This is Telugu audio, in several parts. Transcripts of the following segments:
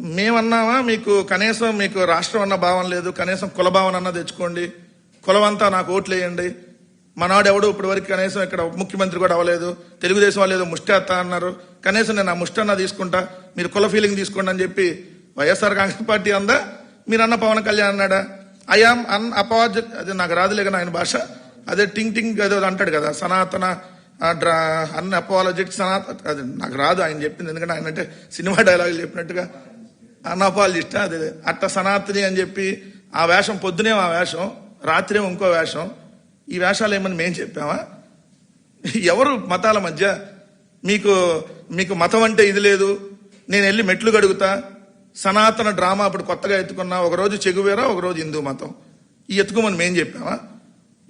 మేమన్నామా మీకు కనీసం మీకు రాష్ట్రం అన్న భావం లేదు కనీసం కుల భావన అన్న తెచ్చుకోండి. కులమంతా నాకు ఓట్లేయండి వేయండి. ఎవడు ఇప్పటి వరకు కనీసం ఇక్కడ ముఖ్యమంత్రి కూడా అవ్వలేదు. తెలుగుదేశం వాళ్ళు ఏదో ముష్టేస్తా అన్నారు. కనీసం నేను ఆ ముష్టి అన్న తీసుకుంటా మీరు కుల ఫీలింగ్ తీసుకోండి అని చెప్పి వైఎస్ఆర్ కాంగ్రెస్ పార్టీ అందా? మీరు అన్న పవన్ కళ్యాణ్ అన్నాడా? ఐఆమ్ అన్ అపాజ్ అది నాకు రాదులే కానీ ఆయన భాష. అదే టింగ్ టింగ్ ఏదో అంటాడు కదా సనాతన డ్రా అన్ అపాలజెట్ సనాతన అది నాకు రాదు ఆయన చెప్పింది. ఎందుకంటే ఆయన అంటే సినిమా డైలాగులు చెప్పినట్టుగా అన్అపాలజిస్ట్ అదే అట్ట సనాతని అని చెప్పి ఆ వేషం పొద్దునే ఆ వేషం రాత్రి ఇంకో వేషం. ఈ వేషాలు ఏమని మేం చెప్పామా? ఎవరు మతాల మధ్య మీకు మీకు మతం అంటే ఇది లేదు నేను వెళ్ళి మెట్లు గడుగుతా సనాతన డ్రామా అప్పుడు కొత్తగా ఎత్తుకున్నా ఒకరోజు చెగువేరా ఒకరోజు హిందూ మతం. ఈ ఎత్తుకోమని మేం చెప్పామా?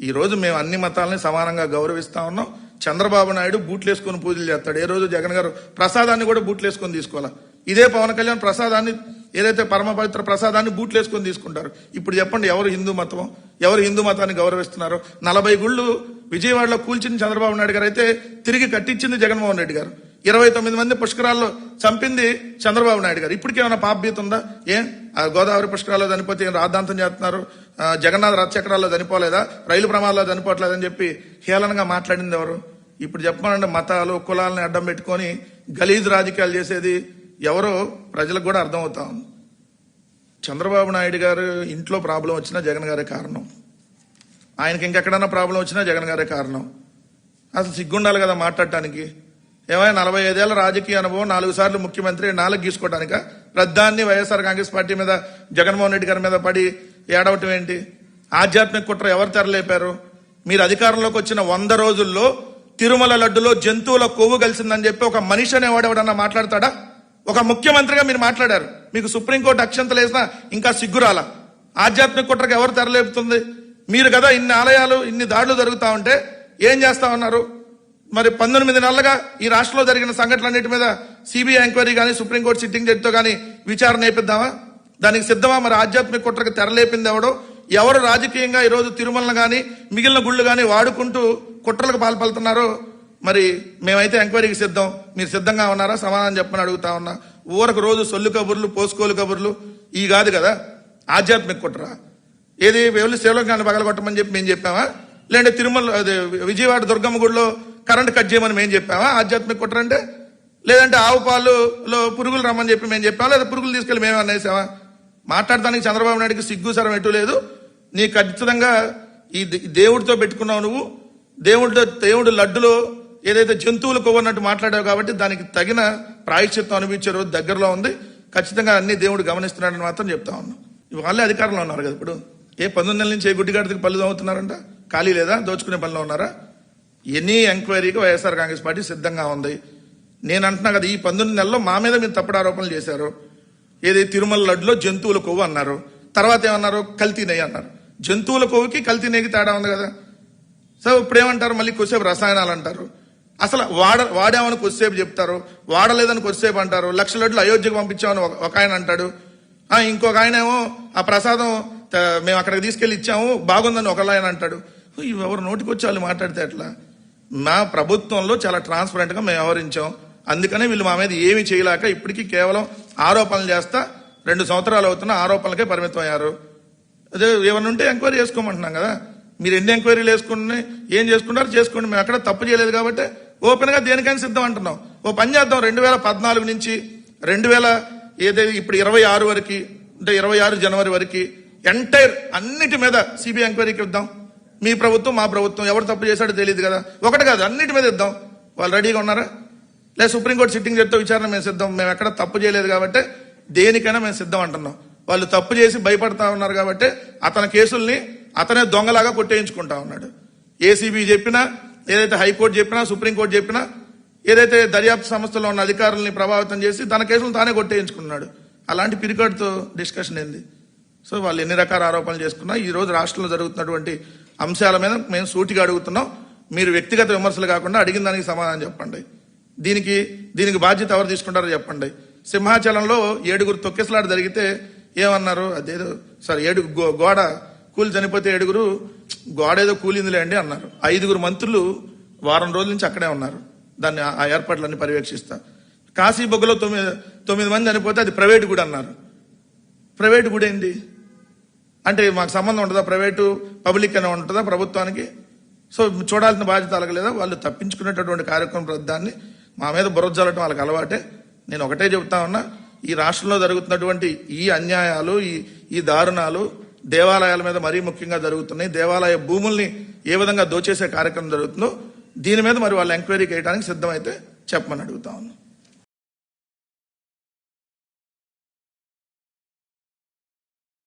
ఈరోజు మేము అన్ని మతాలని సమానంగా గౌరవిస్తా ఉన్నాం. చంద్రబాబు నాయుడు బూట్లు వేసుకొని పూజలు చేస్తాడు. ఏ రోజు జగన్ గారు ప్రసాదాన్ని కూడా బూట్లు వేసుకొని తీసుకోవాలా? ఇదే పవన్ కళ్యాణ్ ప్రసాదాన్ని ఏదైతే పరమ పవిత్ర ప్రసాదాన్ని బూట్లు వేసుకొని తీసుకుంటారు. ఇప్పుడు చెప్పండి ఎవరు హిందూ మతం ఎవరు హిందూ మతాన్ని గౌరవిస్తున్నారు? నలభై గుళ్ళు విజయవాడలో కూల్చింది చంద్రబాబు నాయుడు గారు అయితే తిరిగి కట్టించింది జగన్మోహన్ రెడ్డి గారు. ఇరవై తొమ్మిది మంది పుష్కరాల్లో చంపింది చంద్రబాబు నాయుడు గారు. ఇప్పటికేమైనా పాపభీత ఉందా? ఏం? ఆ గోదావరి పుష్కరాల్లో చనిపోతే ఏం రాద్ధాంతం చేస్తున్నారు? జగన్నాథ్ జగన్నాథ రథచక్రాల్లో చనిపోలేదా? రైలు ప్రమాదాల్లో చనిపోవట్లేదని చెప్పి హేళనగా మాట్లాడింది ఎవరు? ఇప్పుడు చెప్పమనండి మతాలు కులాలని అడ్డం పెట్టుకొని గలీజ్ రాజకీయాలు చేసేది ఎవరో ప్రజలకు కూడా అర్థమవుతా ఉంది. చంద్రబాబు నాయుడు గారు ఇంట్లో ప్రాబ్లం వచ్చినా జగన్ గారే కారణం. ఆయనకి ఇంకెక్కడన్నా ప్రాబ్లం వచ్చినా జగన్ గారే కారణం. అసలు సిగ్గుండాలి కదా మాట్లాడటానికి. ఏమైనా నలభై ఐదేళ్ళ రాజకీయ అనుభవం నాలుగు సార్లు ముఖ్యమంత్రి నాలుగు గీసుకోవడానిక రద్దాన్ని వైఎస్ఆర్ కాంగ్రెస్ పార్టీ మీద జగన్మోహన్ రెడ్డి గారి మీద పడి ఏడవటం ఏంటి? ఆధ్యాత్మిక కుట్ర ఎవరు తెరలేపారు? మీరు అధికారంలోకి వచ్చిన వంద రోజుల్లో తిరుమల లడ్డులో జంతువుల కొవ్వు కలిసిందని చెప్పి ఒక మనిషి అనేవాడు ఎవడన్నా మాట్లాడతాడా? ఒక ముఖ్యమంత్రిగా మీరు మాట్లాడారు. మీకు సుప్రీంకోర్టు అక్షంతలు వేసినా ఇంకా సిగ్గురాల ఆధ్యాత్మిక కుట్రకు ఎవరు తెరలేపుతుంది? మీరు కదా ఇన్ని ఆలయాలు ఇన్ని దాడులు జరుగుతా ఉంటే ఏం చేస్తా ఉన్నారు? మరి పంతొమ్మిది నెలలుగా ఈ రాష్ట్రంలో జరిగిన సంఘటనలన్నిటి మీద సిబిఐ ఎంక్వైరీ కానీ సుప్రీంకోర్టు సిట్టింగ్ జడ్జితో కానీ విచారణ నేపిద్దామా? దానికి సిద్ధమా? మరి ఆధ్యాత్మిక కుట్రకు తెరలేపింది ఎవడో? ఎవరు రాజకీయంగా ఈరోజు తిరుమలను కానీ మిగిలిన గుళ్ళు కానీ వాడుకుంటూ కుట్రలకు పాల్పడుతున్నారో మరి మేమైతే ఎంక్వైరీకి సిద్ధం. మీరు సిద్ధంగా ఉన్నారా? సమాధానం చెప్పని అడుగుతా ఉన్నా. ఊరకు రోజు సొల్లు కబుర్లు పోసుకోలు కబుర్లు ఈ కాదు కదా? ఆధ్యాత్మిక కుట్ర. ఏది? వెళ్ళి శివలింగాన్ని పగలగొట్టమని చెప్పి మేము చెప్పామా? లేదంటే తిరుమల అదే విజయవాడ దుర్గమ్మ గుడిలో కరెంట్ కట్ చేయమని మేము చెప్పామా? ఆధ్యాత్మిక కుట్ర అంటే? లేదంటే ఆవు పాలులో పురుగులు రమ్మని చెప్పి మేము చెప్పామా? లేదా పురుగులు తీసుకెళ్ళి మేము అనేసామా మాట్లాడటానికి చంద్రబాబు నాయుడుకి సిగ్గు సరం ఎటు లేదు. నీ ఖచ్చితంగా ఈ దేవుడితో పెట్టుకున్నావు నువ్వు. దేవుడితో దేవుడు లడ్డులో ఏదైతే జంతువులు కొవ్వన్నట్టు మాట్లాడావు కాబట్టి దానికి తగిన ప్రాయశ్చిత్తం అనిపించే రోజు దగ్గరలో ఉంది. ఖచ్చితంగా అన్ని దేవుడు గమనిస్తున్నాడని మాత్రం చెప్తా ఉన్నాం. వాళ్ళే అధికారంలో ఉన్నారు కదా ఇప్పుడు. ఏ పంతొమ్మిది నెలల నుంచి ఏ గుడ్డిగాడికి పళ్ళు తవ్వుతున్నారంట ఖాళీ లేదా? దోచుకునే పనిలో ఉన్నారా? ఎనీ ఎంక్వైరీకి వైఎస్ఆర్ కాంగ్రెస్ పార్టీ సిద్ధంగా ఉంది. నేను అంటున్నా కదా ఈ పంతొమ్మిది నెలల్లో మా మీద మీరు తప్పుడు ఆరోపణలు చేశారు. ఏది తిరుమల లడ్డులో జంతువుల కొవ్వు అన్నారు. తర్వాత ఏమన్నారు? కల్తీ నెయ్యి అన్నారు. జంతువుల కొవ్వుకి కల్తీ నెయ్యికి తేడా ఉంది కదా. సో ఇప్పుడు ఏమంటారు మళ్ళీ కొద్దిసేపు రసాయనాలు అంటారు. అసలు వాడ వాడామని కొద్దిసేపు చెప్తారు? వాడలేదని కొద్దిసేపు అంటారు? లక్ష లడ్లు అయోధ్యకు పంపించామని ఒక- ఆయన అంటాడు. ఇంకొక ఆయన ఏమో ఆ ప్రసాదం మేము అక్కడికి తీసుకెళ్ళి ఇచ్చాము బాగుందని ఒకళ్ళు ఆయన అంటాడు. ఎవరు నోటికి వచ్చి వాళ్ళు మాట్లాడితే ఎట్లా? మా ప్రభుత్వంలో చాలా ట్రాన్స్పరెంట్గా మేము వ్యవహరించాం. అందుకనే వీళ్ళు మా మీద ఏమి చేయలేక ఇప్పటికీ కేవలం ఆరోపణలు చేస్తా రెండు సంవత్సరాలు అవుతున్న ఆరోపణలకే పరిమితం అయ్యారు. అదే ఏమైనా ఉంటే ఎంక్వైరీ చేసుకోమంటున్నాం కదా. మీరు ఎన్ని ఎంక్వైరీలు వేసుకుని ఏం చేసుకుంటారు చేసుకోండి మేము అక్కడ తప్పు చేయలేదు కాబట్టి ఓపెన్గా దేనికైనా సిద్ధం అంటున్నాం ఓ పని చేద్దాం. రెండు వేల పద్నాలుగు నుంచి రెండు వేల ఏదైతే ఇప్పుడు ఇరవై ఆరు వరకు అంటే ఇరవై ఆరు జనవరి వరకు ఎంటైర్ అన్నిటి మీద సిబిఐ ఎంక్వైరీకి ఇద్దాం. మీ ప్రభుత్వం మా ప్రభుత్వం ఎవరు తప్పు చేశాడో తెలియదు కదా. ఒకటి కాదు అన్నిటి మీద ఇద్దాం. వాళ్ళు రెడీగా ఉన్నారా? లేదా సుప్రీంకోర్టు సిట్టింగ్ చెప్తే విచారణ మేము సిద్ధం. మేము ఎక్కడ తప్పు చేయలేదు కాబట్టి దేనికైనా మేము సిద్ధం అంటున్నాం. వాళ్ళు తప్పు చేసి భయపడతా ఉన్నారు కాబట్టి అతని కేసుల్ని అతనే దొంగలాగా కొట్టేయించుకుంటా ఉన్నాడు. ఏసీబీ చెప్పినా ఏదైతే హైకోర్టు చెప్పినా సుప్రీంకోర్టు చెప్పినా ఏదైతే దర్యాప్తు సంస్థలో ఉన్న అధికారుల్ని ప్రభావితం చేసి తన కేసులు తానే కొట్టేయించుకున్నాడు. అలాంటి పిరికాడుతో డిస్కషన్ ఏంది? సో వాళ్ళు ఎన్ని రకాల ఆరోపణలు చేసుకున్నా ఈ రోజు రాష్ట్రంలో జరుగుతున్నటువంటి అంశాల మీద మేము సూటిగా అడుగుతున్నాం. మీరు వ్యక్తిగత విమర్శలు కాకుండా అడిగిన దానికి సమాధానం చెప్పండి. దీనికి దీనికి బాధ్యత ఎవరు తీసుకుంటారో చెప్పండి. సింహాచలంలో ఏడుగురు తొక్కిసలాట జరిగితే ఏమన్నారు? అదేదో సారీ ఏడు గో- గోడ కూలి చనిపోతే ఏడుగురు గోడ ఏదో కూలిందిలే అండి అన్నారు. ఐదుగురు మంత్రులు వారం రోజుల నుంచి అక్కడే ఉన్నారు. దాన్ని ఆ- ఏర్పాట్లన్నీ పర్యవేక్షిస్తా. కాశీ బొగ్గలో తొమ్మిది తొమ్మిది మంది చనిపోతే అది ప్రైవేట్ గుడి అన్నారు. ప్రైవేటు గుడి ఏంటి అంటే మాకు సంబంధం ఉంటుందా ప్రైవేటు? పబ్లిక్ అనే ఉంటుందా ప్రభుత్వానికి? సో చూడాల్సిన బాధ్యత అలగలేదా? వాళ్ళు తప్పించుకునేటటువంటి కార్యక్రమం దాన్ని మా మీద బుర్ర జల్లటం వాళ్ళకి అలవాటే. నేను ఒకటే చెబుతా ఉన్నా ఈ రాష్ట్రంలో జరుగుతున్నటువంటి ఈ అన్యాయాలు ఈ ఈ దారుణాలు దేవాలయాల మీద మరీ ముఖ్యంగా జరుగుతున్నాయి. దేవాలయ భూముల్ని ఏ విధంగా దోచేసే కార్యక్రమం జరుగుతుందో దీని మీద మరి వాళ్ళు ఎంక్వైరీ చేయడానికి సిద్ధమైతే చెప్పమని అడుగుతా ఉన్నాను